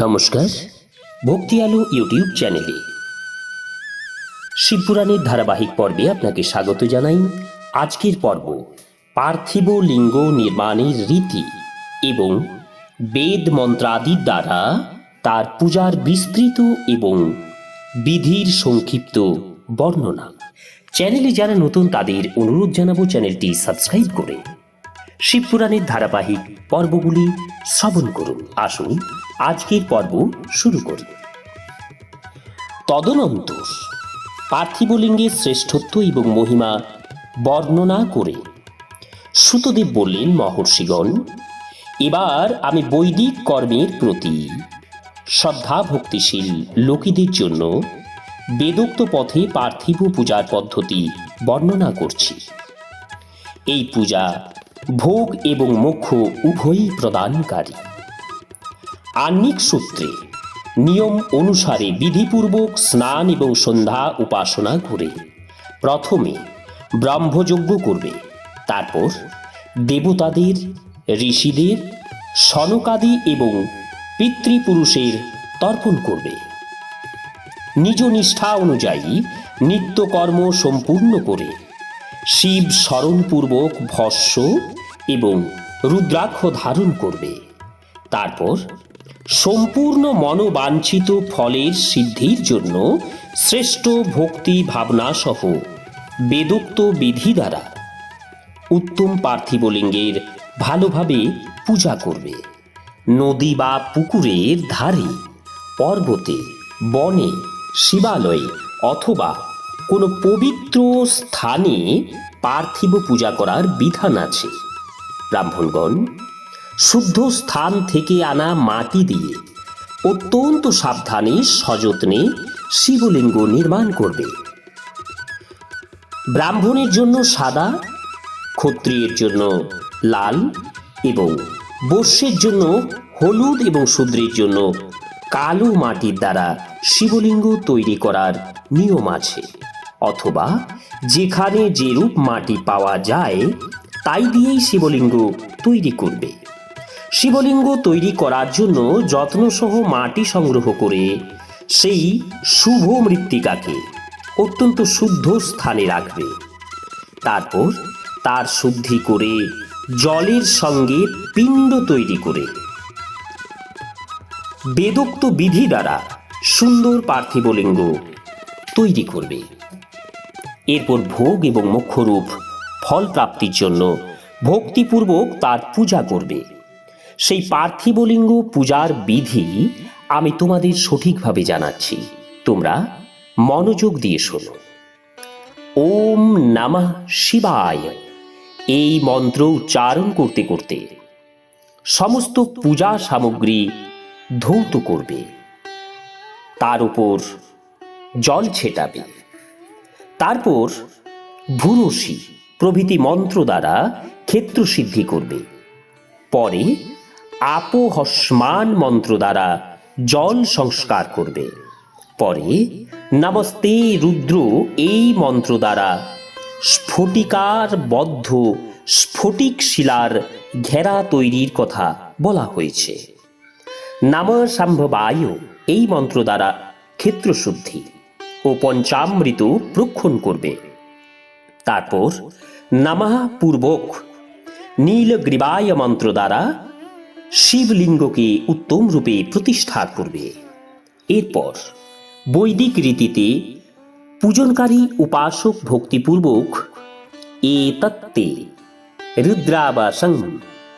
নমস্কার ভক্তি আলো ইউটিউব চ্যানেলে। শিবপুরাণের ধারাবাহিক পর্বে আপনাকে স্বাগত জানাই। আজকের পর্ব পার্থিব লিঙ্গ নির্মাণের রীতি এবং বেদ মন্ত্রাদির দ্বারা তার পূজার বিস্তৃত এবং বিধির সংক্ষিপ্ত বর্ণনা। চ্যানেলে যারা নতুন তাদের অনুরোধ জানাব চ্যানেলটি সাবস্ক্রাইব করে শিবপুরাণের ধারাবাহিক পর্বগুলি শ্রবণ করুন। আসুন, আজকের পর্ব শুরু করি। তদনন্তর। পার্থিবলিঙ্গের শ্রেষ্ঠত্ব এবং মহিমা বর্ণনা করে। সুতদেব বললেন, মহর্ষিগণ, এবার আমি বৈদিক কর্মের প্রতি শ্রদ্ধা ভক্তিশীল লোকেদের জন্য বেদোক্ত পথে পার্থিব পূজার পদ্ধতি বর্ণনা করছি। এই পূজা ভোগ এবং মোক্ষ উভয়ই প্রদানকারী। আহ্নিক সূত্রে নিয়ম অনুসারে বিধিপূর্বক স্নান এবং সন্ধ্যা উপাসনা করে প্রথমে ব্রহ্মযজ্ঞ করবে, তারপর দেবতাদের, ঋষিদের, সনকাদি এবং পিতৃপুরুষের তর্পণ করবে। নিজ নিষ্ঠা অনুযায়ী নিত্যকর্ম সম্পূর্ণ করে শিব স্মরণপূর্বক ভস্য এবং রুদ্রাক্ষ ধারণ করবে। তারপর সম্পূর্ণ মনোবাঞ্ছিত ফলের সিদ্ধির জন্য শ্রেষ্ঠ ভক্তি ভাবনা সহ বেদোক্ত বিধি দ্বারা উত্তম পার্থিবলিঙ্গের ভালোভাবে পূজা করবে। নদী বা পুকুরের ধারে, পর্বতে, বনে, শিবালয়ে অথবা কোনো পবিত্র স্থানে পার্থিব পূজা করার বিধান আছে। ব্রাহ্মণগণ, শুদ্ধ স্থান থেকে আনা মাটি দিয়ে অত্যন্ত সাবধানে, সযত্নে শিবলিঙ্গ নির্মাণ করবে। ব্রাহ্মণের জন্য সাদা, ক্ষত্রিয়ের জন্য লাল এবং বর্ষের জন্য হলুদ এবং শূদ্রের জন্য কালো মাটির দ্বারা শিবলিঙ্গ তৈরি করার নিয়ম আছে। অথবা যেখানে যেরূপ মাটি পাওয়া যায়, তাই দিয়েই শিবলিঙ্গ তৈরি করবে। শিবলিঙ্গ তৈরি করার জন্য যত্নসহ মাটি সংগ্রহ করে সেই শুভ মৃত্তিকাকে অত্যন্ত শুদ্ধ স্থানে রাখবে। তারপর তার শুদ্ধি করে জলের সঙ্গে পিণ্ড তৈরি করে বেদোক্ত বিধি দ্বারা সুন্দর পার্থিবলিঙ্গ তৈরি করবে। এরপর ভোগ এবং মুখ্যরূপ ফল প্রাপ্তির জন্য ভক্তিপূর্বক তার পূজা করবে। সেই পার্থিবলিঙ্গ পূজার বিধি আমি তোমাদের সঠিকভাবে জানাচ্ছি। তোমরা মনোযোগ দিয়ে শোনো। ওম নামা শিবায়। এই মন্ত্র উচ্চারণ করতে করতে সমস্ত পূজা সামগ্রী ধৌত করবে। তার উপর জল ছেটাবে। তারপর ভুরসি প্রভৃতি মন্ত্র দ্বারা ক্ষেত্র সিদ্ধি করবে। পরে আপোহস্মান মন্ত্র দ্বারা জল সংস্কার করবে। পরে নমস্তে রুদ্র এই মন্ত্র দ্বারা স্ফটিকার বদ্ধ স্ফটিক শিলার ঘেরা তৈরির কথা বলা হয়েছে। নাম সম্ভবায় এই মন্ত্র দ্বারা ক্ষেত্রশুদ্ধি ও পঞ্চামৃত প্রক্ষণ করবে। তারপর, নামাহ পূর্বক নীলগ্রীবায় মন্ত্র দ্বারা শিবলিঙ্গকে উত্তম রূপে প্রতিষ্ঠা করবে। এরপর, বৈদিক রীতিতে পূজনকারী উপাসক ভক্তিপূর্বক এ তত্ত্বে রুদ্রাবাসং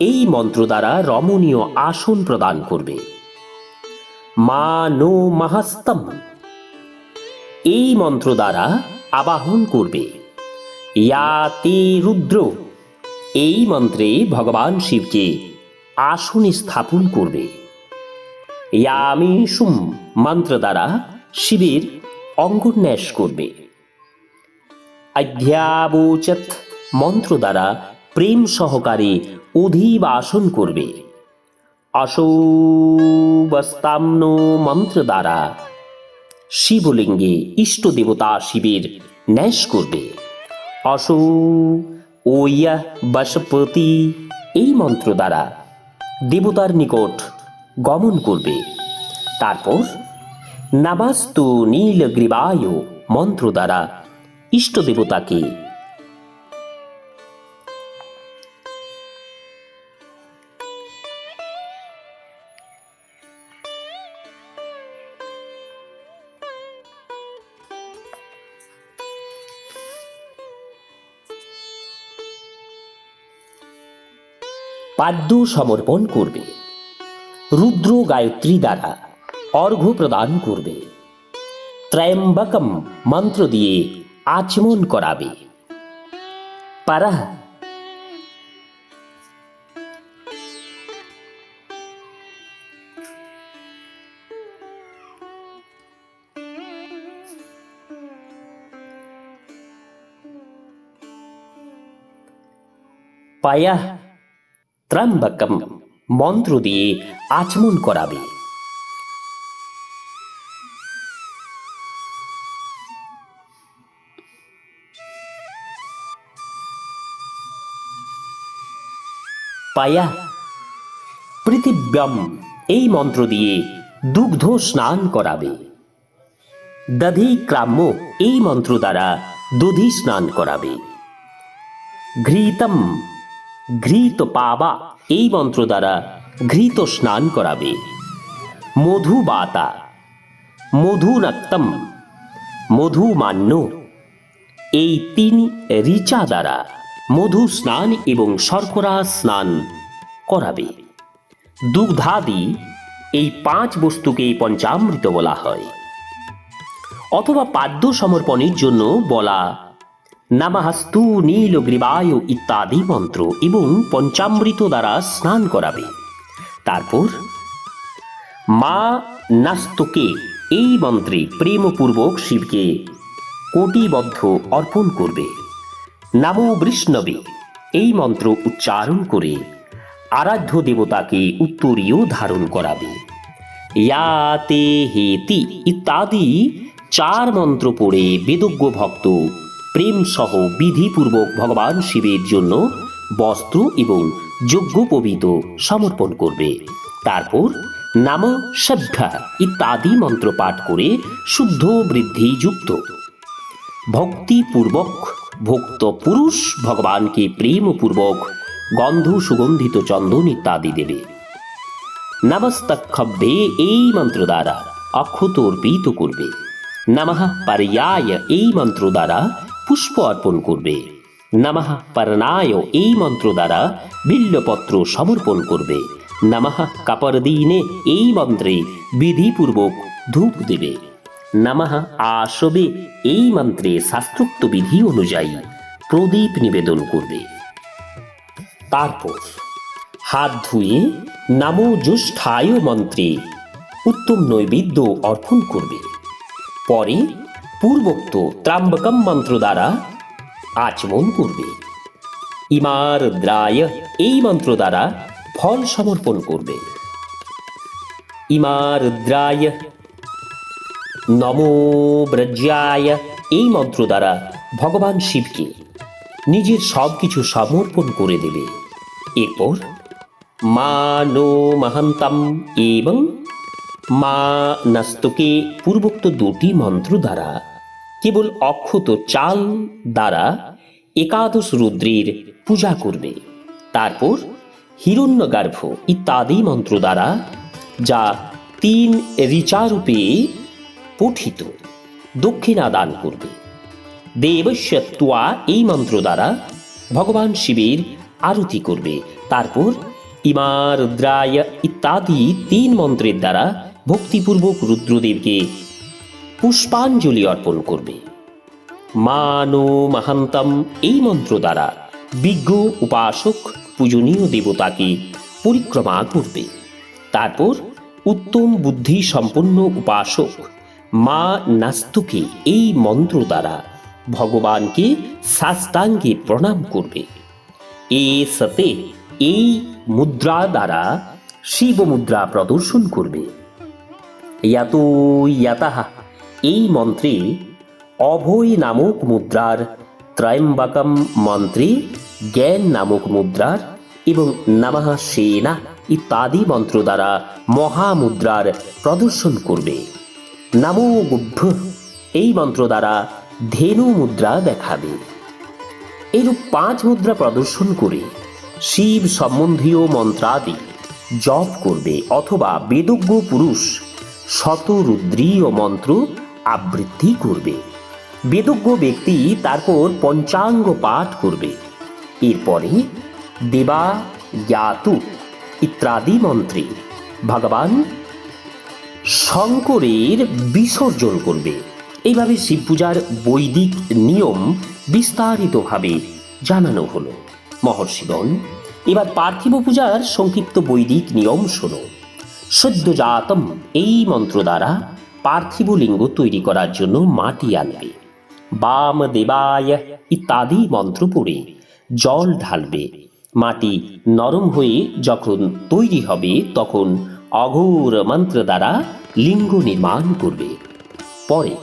এই মন্ত্র দ্বারা রমণীয় আসন প্রদান করবে। মা নো মাহাস্তম এই মন্ত্র দ্বারা আবাহন করবে। ইয়াতে রুদ্র। এই মন্ত্রে ভগবান শিবকে আসনে স্থাপন করবে। ইয়ামি সুম মন্ত্র দ্বারা শিবের অঙ্গন্যাস করবে। অধ্যাবোচত মন্ত্র দ্বারা প্রেম সহকারে অধিবাসন করবে। অশোবস্তাম্ন মন্ত্র দ্বারা শিবলিঙ্গে ইষ্ট দেবতা শিবের ন্যাস করবে। অশো ওয়া বাসপতি, এই মন্ত্র দ্বারা দেবতার নিকট গমন করবে। তারপর নামাস্তু নীলগ্রীবায় মন্ত্র দ্বারা ইষ্ট দেবতাকে পাদ্য সমর্পণ করবে। রুদ্র গায়ত্রী দ্বারা অর্ঘ্য প্রদান করবে। ত্রয়ম্বকম মন্ত্র দিয়ে আচমন করাবে। পারা পায়া ত্রম্বকম মন্ত্র দিয়ে আচমন করাবে পায়া পৃথিব্যম এই মন্ত্র দিয়ে দুগ্ধ স্নান করাবে দধি ক্রাম্য এই মন্ত্র দ্বারা দধি স্নান করাবে ঘৃতম ঘৃত পাবা এই মন্ত্র দ্বারা ঘৃত স্নান করাবে। মধুবাতা। মধু মান্য এই তিন ঋচা দ্বারা মধু স্নান এবং শর্করা স্নান করাবে। দুগ্ধাদি এই পাঁচ বস্তুকে পঞ্চামৃত বলা হয়। অথবা পাদ্য সমর্পণের জন্য বলা নামাহাস্তু নীলগ্রীবায় ইত্যাদি মন্ত্র এবং পঞ্চামৃত দ্বারা স্নান করাবে। তারপর, মা নাস্তকে এই মন্ত্রে প্রেমপূর্বক শিবকে কোটিবদ্ধ অর্পণ করবে। নামো বৃষ্ণবে, এই মন্ত্র উচ্চারণ করে আরাধ্য দেবতাকে উত্তরীয় ধারণ করাবে। ইয়াতে হেতি ইত্যাদি চার মন্ত্র পড়ে বেদজ্ঞ ভক্ত প্রেম সহ বিধিপূর্বক ভগবান শিবের জন্য বস্ত্র এবং যজ্ঞোপবীত সমর্পণ করবে। তারপর নাম শ্রদ্ধা ইত্যাদি মন্ত্র পাঠ করে শুদ্ধ বৃদ্ধি যুক্ত। ভক্তিপূর্বক ভক্ত পুরুষ ভগবানকে প্রেমপূর্বক গন্ধ সুগন্ধিত চন্দন ইত্যাদি দেবে। নমস্তক্ষভ্যে এই মন্ত্র দ্বারা অক্ষত অর্পিত করবে। নমঃ পর্যায় এই মন্ত্র দ্বারা পুষ্প অর্পণ করবে। নমঃ পর্ণায় এই মন্ত্র দ্বারা বিল্লপত্র সমর্পণ করবে। নমঃ কাপরদিনে এই মন্ত্রে বিধিপূর্বক ধূপ দেবে। নমঃ আসবে এই মন্ত্রে শাস্ত্রোক্ত বিধি অনুযায়ী প্রদীপ নিবেদন করবে। তারপর হাত ধুয়ে নামো জ্যেষ্ঠায় মন্ত্রে উত্তম নৈবেদ্য অর্পণ করবে। পরে পূর্বোক্ত ত্রাম্বকম মন্ত্র দ্বারা আচমন করবে। ইমার দ্রায় এই মন্ত্র দ্বারা ফল সমর্পণ করবে। ইমার দ্রায় নমো ব্রজ্যায় এই মন্ত্র দ্বারা ভগবান শিবকে নিজের সব কিছু সমর্পণ করে দেবে। এরপর, মা নো মহান্তাম এবং মা নাস্তকে পূর্বোক্ত দুটি মন্ত্র দ্বারা কেবল অক্ষত চাল দ্বারা একাদশ রুদ্রের পূজা করবে। তারপর হিরণ্যগার্ভ ইত্যাদি মন্ত্র দ্বারা যা তিন ঋচারূপে পঠিত, দক্ষিণা দান করবে। দেবস্যত্বা এই মন্ত্র দ্বারা ভগবান শিবের আরতি করবে। তারপর ইমার দ্রায় ইত্যাদি তিন মন্ত্রের দ্বারা ভক্তিপূর্বক রুদ্রদেবকে পুষ্পাঞ্জলি অর্পণ করবে। মানো মাহান্তম এই মন্ত্র দ্বারা বিজ্ঞ উপাসক, পূজনীয় দেবতাকে পরিক্রমা করবে। তারপর উত্তম বুদ্ধি সম্পন্ন উপাসক মা নাস্তুকে এই মন্ত্র দ্বারা ভগবানকে সাষ্টাঙ্গে প্রণাম করবে। এ সতে এই মুদ্রা দ্বারা শিব মুদ্রা প্রদর্শন করবে। ইয়াত ইয়াতাহা। এই মন্ত্রে অভয় নামক মুদ্রার ত্রয়ম্বকম মন্ত্রে জ্ঞান নামক মুদ্রার এবং নমঃ সেনা ইত্যাদি মন্ত্র দ্বারা মহামুদ্রার প্রদর্শন করবে। নামো গুভ্য এই মন্ত্র দ্বারা ধেনু মুদ্রা দেখাবে। এরূপ পাঁচ মুদ্রা প্রদর্শন করে শিব সম্বন্ধীয় মন্ত্রাদি জপ করবে অথবা বেদজ্ঞ পুরুষ শতরুদ্রীয় মন্ত্র আবৃত্তি করবে। বেদজ্ঞ ব্যক্তি তারপর পঞ্চাঙ্গ পাঠ করবে। এরপরে দেবা জ্ঞাতু ইত্যাদি মন্ত্রে ভগবান শঙ্করের বিসর্জন করবে। এইভাবে শিব পূজার বৈদিক নিয়ম বিস্তারিতভাবে জানানো হলো। মহর্ষিগণ, এবার পার্থিব পূজার সংক্ষিপ্ত বৈদিক নিয়ম শোনো। সদ্যজাতম এই মন্ত্র দ্বারা পার্থিব লিঙ্গ তৈরি করার জন্য মাটি আনবে। বাম দেবায় ইত্যাদি মন্ত্র পড়ে জল ঢালবে। মাটি নরম হয়ে যখন তৈরি হবে, তখন অঘোর মন্ত্র দ্বারা লিঙ্গ নির্মাণ করবে। পরে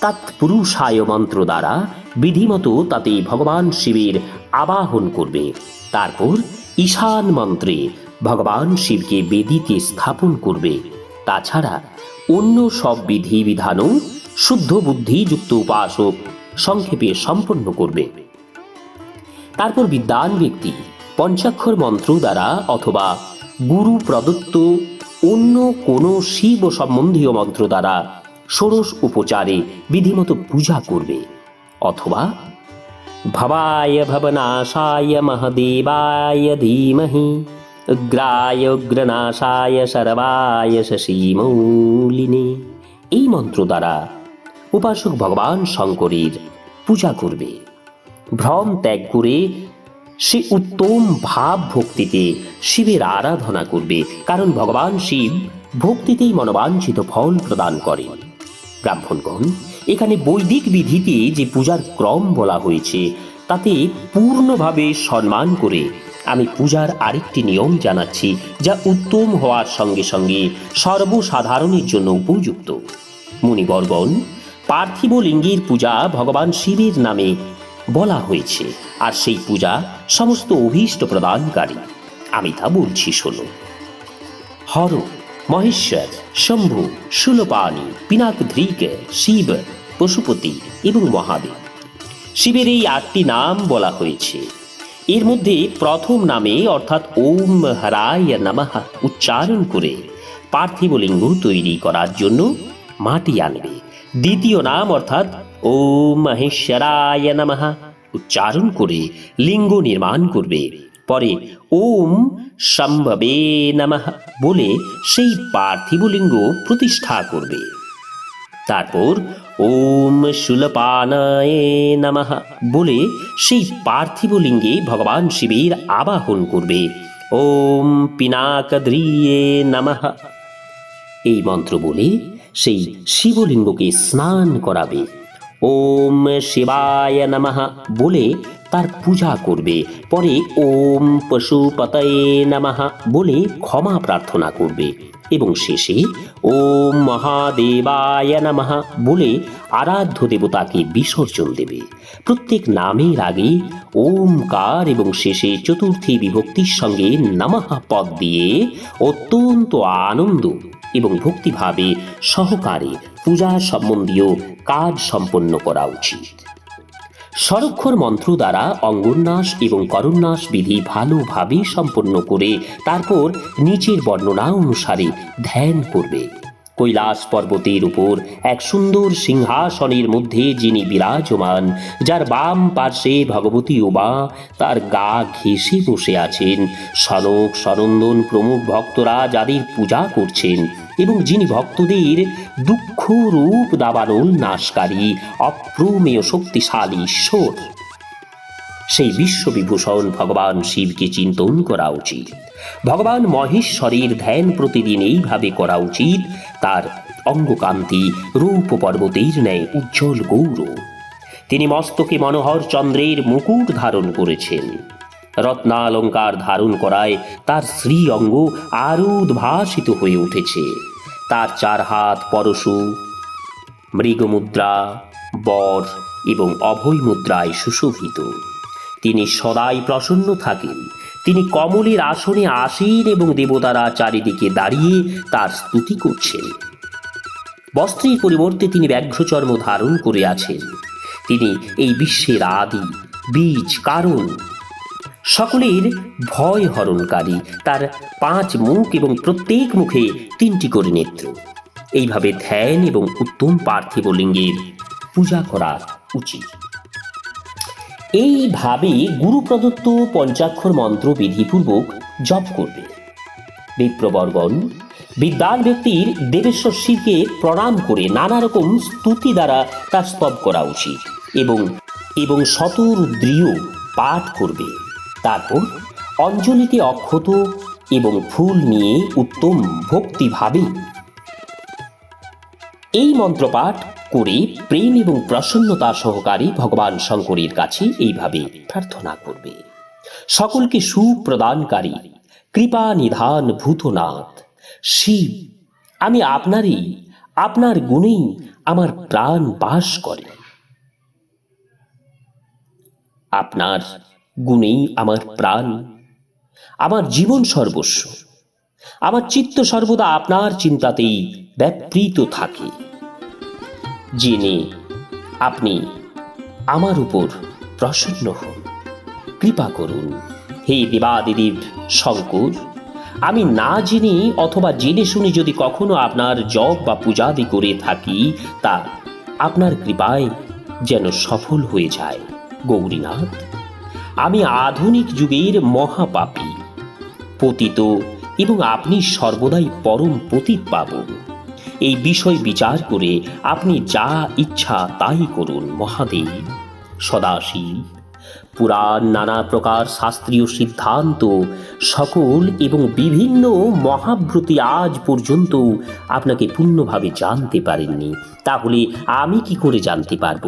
তৎপুরুষায় মন্ত্র দ্বারা বিধিমতো তাতে ভগবান শিবের আবাহন করবে। তারপর ঈশান মন্ত্রে ভগবান শিবকে বেদিতে স্থাপন করবে। তাছাড়া অন্য সব বিধি বিধানও শুদ্ধ বুদ্ধিযুক্ত উপাসক সংক্ষেপে সম্পন্ন করবে। তারপর বিদ্বান ব্যক্তি পঞ্চাক্ষর মন্ত্র দ্বারা অথবা গুরু প্রদত্ত অন্য কোনো শিব সম্বন্ধীয় মন্ত্র দ্বারা ষোড়শ উপচারে বিধিমতো পূজা করবে। অথবা, ভবায় ভবনাশায় মহদেবায় ধীমহি। উগ্রায় উগ্রনাশায় সর্বায় শশীমৌলিনে এই মন্ত্র দ্বারা উপাসক ভগবান শঙ্করের পূজা করবে। ভ্রম ত্যাগ করে সে উত্তম ভাব ভক্তিতে শিবের আরাধনা করবে, কারণ ভগবান শিব ভক্তিতেই মনোবাঞ্ছিত ফল প্রদান করেন। ব্রাহ্মণগণ, এখানে বৈদিক বিধিতে যে পূজার ক্রম বলা হয়েছে, তাতে পূর্ণভাবে সম্মান করে আমি পূজার আরেকটি নিয়ম জানাচ্ছি, যা উত্তম হওয়ার সঙ্গে সঙ্গে সর্বসাধারণের জন্য উপযুক্ত। মুনিবরগণ, পার্থিব লিঙ্গের পূজা ভগবান শিবের নামে বলা হয়েছে, আর সেই পূজা সমস্ত অভীষ্ট প্রদানকারী। আমি তা বলছি, শোনো। হর, মহেশ্বর, শম্ভু শূলপাণি পিনাকধ্রিক শিব, পশুপতি এবং মহাদেব। শিবের এই আটটি নাম বলা হয়েছে। এর মধ্যে প্রথম নামে অর্থাৎ ওম হরায় নমঃ উচ্চারণ করে পার্থিব লিঙ্গ তৈরি করার জন্য মাটি আনবে। দ্বিতীয় নাম অর্থাৎ ওম মহেশ্বরায় নমঃ উচ্চারণ করে লিঙ্গ নির্মাণ করবে। পরে ওম সম্ভবে নমঃ বলে সেই পার্থিব লিঙ্গ প্রতিষ্ঠা করবে। তারপর ওম শুলপানায় নমঃ। বলে সেই পার্থিব লিঙ্গে ভগবান শিবের আবাহন করবে। ওম পিনাকদ্রিয়ে নমঃ। এই মন্ত্র বলে সেই শিবলিঙ্গকে স্নান করাবে। ওম শিবায় নমঃ। বলে তার পূজা করবে। পরে ওম পশুপতয়ে নমঃ। বলে ক্ষমা প্রার্থনা করবে। এবং শেষে ওম মহাদেবায় নমঃ বলে আরাধ্য দেবতাকে বিসর্জন দেবে। প্রত্যেক নামের আগে ওমকার এবং শেষে চতুর্থী বিভক্তির সঙ্গে নমঃ পদ দিয়ে অত্যন্ত আনন্দ এবং ভক্তিভাবে সহকারে পূজা সম্বন্ধীয় কাজ সম্পন্ন করা উচিত। স্বরক্ষর মন্ত্র দ্বারা অঙ্গন্যাস এবং করন্যাস বিধি ভালোভাবে সম্পন্ন করে তারপর নিচের বর্ণনা অনুসারে ধ্যান করবে। কৈলাস পর্বতের উপর এক সুন্দর সিংহাসনের মধ্যে যিনি বিরাজমান, যার বাম পার্শ্বে ভগবতী উমা তার গা ঘেঁষে বসে আছেন। সনক সনন্দন প্রমুখ ভক্তরা যাদের পূজা করছেন এবং যিনি ভক্তদের দুঃখ রূপ দাবানল নাশকারী, অপ্রমেয় শক্তিশালী ঈশ্বর। সেই বিশ্ববিভূষণ ভগবান শিবকে চিন্তন করা উচিত। ভগবান মহেশ্বরের ধ্যান প্রতিদিন এইভাবে করা উচিত, তার অঙ্গকান্তি রূপ পর্বতের ন্যায় উজ্জ্বল গৌরব। তিনি মস্তকে মনোহর চন্দ্রের মুকুট ধারণ করেছেন। রত্নালঙ্কার ধারণ করায় তার শ্রী অঙ্গ আরও উদ্ভাসিত হয়ে উঠেছে। তার চার হাত পরশু, মৃগমুদ্রা, বর এবং অভয় মুদ্রায় সুশোভিত। তিনি সদাই প্রসন্ন থাকেন। তিনি কমলের আসনে আসীন এবং দেবতারা চারিদিকে দাঁড়িয়ে তার স্তুতি করছেন। বস্ত্রের পরিবর্তে তিনি ব্যাঘ্রচর্ম ধারণ করে আছেন। তিনি এই বিশ্বের আদি, বীজ, কারণ। সকলের ভয় হরণকারী, তার পাঁচ মুখ এবং প্রত্যেক মুখে তিনটি করে নেত্র। এইভাবে ধ্যান এবং উত্তম পার্থিব লিঙ্গের পূজা করা উচিত। এইভাবে গুরু প্রদত্ত পঞ্চাক্ষর মন্ত্র বিধিপূর্বক জপ করবে। বিপ্রবর্গণ বিদ্যান ব্যক্তির দেবেশ্বর শিবকে প্রণাম করে নানা রকম স্তুতি দ্বারা তার স্তব করা উচিত এবং এবং শতরুদ্রীয় পাঠ করবে। তারপর অঞ্জলিতে অক্ষত এবং ফুল নিয়ে উত্তম ভক্তিভাবে এই মন্ত্রপাঠ করে প্রেম এবং প্রসন্নতা সহকারে ভগবান শঙ্করের কাছে এইভাবে প্রার্থনা করবে। সকলকে সুখ প্রদানকারী কৃপা নিধান ভূতনাথ, শিব, আমি আপনারই, আপনার গুণেই আমার প্রাণ বাস করে। আপনার গুণেই আমার প্রাণ। আমার জীবন সর্বস্ব। আমার চিত্ত সর্বদা আপনার চিন্তাতেই ব্যাপৃত থাকে। জেনে আপনি আমার উপর প্রসন্ন হন। কৃপা করুন। হে দেবাদিদেব শঙ্কর, আমি না জেনে অথবা জেনে শুনে যদি কখনো আপনার জপ বা পূজাদি করে থাকি, তা আপনার কৃপায় যেন সফল হয়ে যায়। গৌরীনাথ আমি আধুনিক যুগের মহাপাপী, পতিত এবং আপনি সর্বদাই পরম পতিত পাব। এই বিষয় বিচার করে আপনি যা ইচ্ছা তাই করুন, মহাদেব। সদাশিব পুরাণ, নানা প্রকার শাস্ত্রীয় সিদ্ধান্ত, সকল এবং বিভিন্ন মহাব্রতি আজ পর্যন্ত আপনাকে পূর্ণভাবে জানতে পারেননি। তাহলে আমি কি করে জানতে পারব?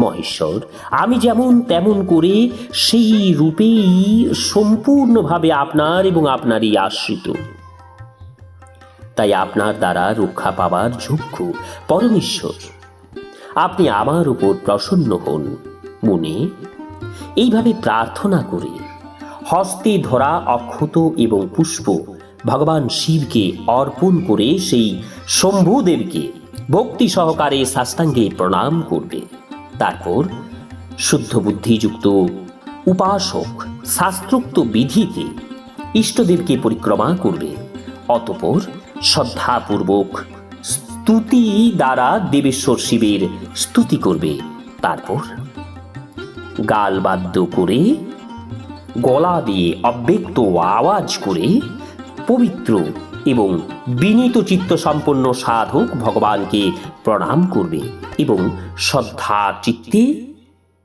মহেশ্বর, আমি যেমন তেমন করে সেই রূপেই সম্পূর্ণভাবে আপনার এবং আপনারই আশ্রিত। তাই আপনার দ্বারা রক্ষা পাবার যোগ্য পরমেশ্বর। আপনি আমার উপর প্রসন্ন হন, মনে। এইভাবে প্রার্থনা করে হস্তে ধরা অক্ষত এবং পুষ্প ভগবান শিবকে অর্পণ করে সেই শম্ভুদেবকে ভক্তি সহকারে সাষ্টাঙ্গে প্রণাম করবে। তারপর শুদ্ধ বুদ্ধিযুক্ত উপাসক শাস্ত্রোক্ত বিধিতে ইষ্টদেবকে পরিক্রমা করবে, অতপর শ্রদ্ধাপূর্বক স্তুতি দ্বারা দেবেশ্বর শিবের স্তুতি করবে। তারপর গাল বাদ্য করে, গলা দিয়ে অব্যক্ত আওয়াজ করে পবিত্র এবং বিনীত চিত্ত সম্পন্ন সাধক ভগবানকে প্রণাম করবে এবং শ্রদ্ধা চিত্তে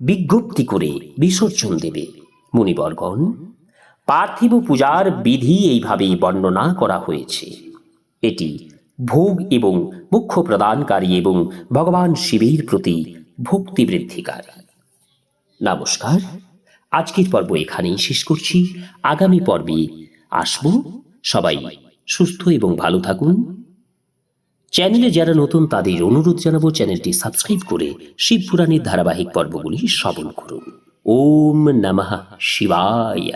বিজ্ঞপ্তি করে বিসর্জন দেবে। মুনিবর্গণ, পার্থিব পূজার বিধি এইভাবেই বর্ণনা করা হয়েছে। এটি ভোগ এবং মুখ্য প্রদানকারী এবং ভগবান শিবের প্রতি ভক্তি বৃদ্ধিকারী নমস্কার, আজকের পর্ব এখানেই শেষ করছি। আগামী পর্বে আসব সবাই সুস্থ এবং ভালো থাকুন। চ্যানেলে যারা নতুন, তাদের অনুরোধ জানাব চ্যানেলটি সাবস্ক্রাইব করে শিব পুরাণের ধারাবাহিক পর্বগুলি শ্রবণ করুন। ওম নমঃ শিবায়।